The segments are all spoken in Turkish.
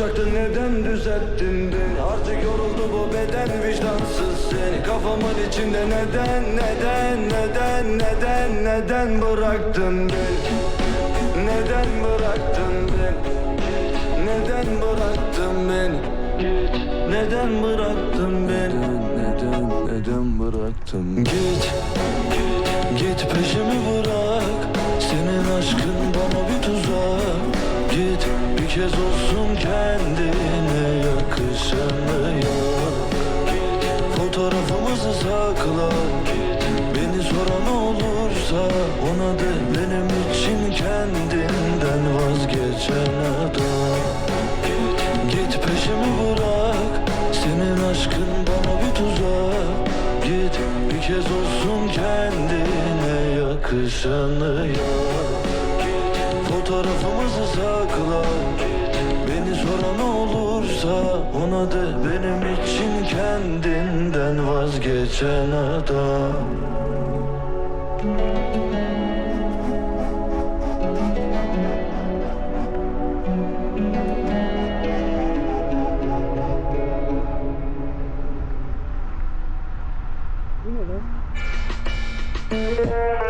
bozacaktın neden düzelttin beni? Artık yoruldu bu beden vicdansız seni. Kafamın içinde neden neden neden neden neden bıraktın beni? Neden bıraktın beni? Neden bıraktın beni? Neden bıraktın beni? Neden neden bıraktın? Git Git peşimi Kez olsun kendine yakışanı yap Fotoğrafımızı sakla Beni soran olursa ona de benim için kendinden vazgeçen adam. Git peşimi bırak Senin aşkın bana bir tuzak. Git bir kez olsun kendine yakışanı yap Fotoğrafımızı sakla Beni soran olursa Ona de benim için kendinden vazgeçen adam. Ne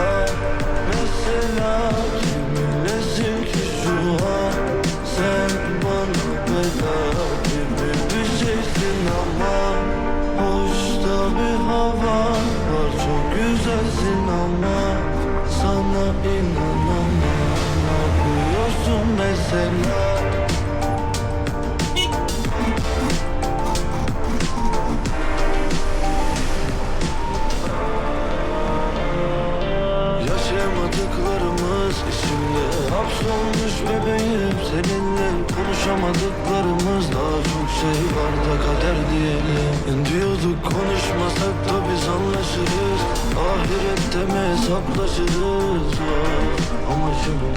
hapsolmuş bebeğim Seninle konuşamadıklarımız daha çok şey var da kader diyelim. Diyorduk konuşmasak da biz anlaşırız. Ahirette mi hesaplaşırız? Ah, Ama şimdi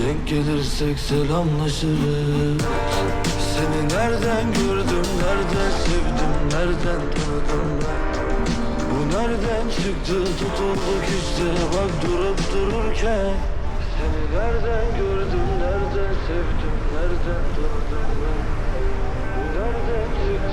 denk gelirsek selamlaşırız. Seni nereden gördüm, nereden sevdim, nereden tanıdım bu nereden çıktı? Tutulduk işte bak durup dururken Seni nereden gördüm nereden sevdim nereden tanıdım ben? Nereden çıktı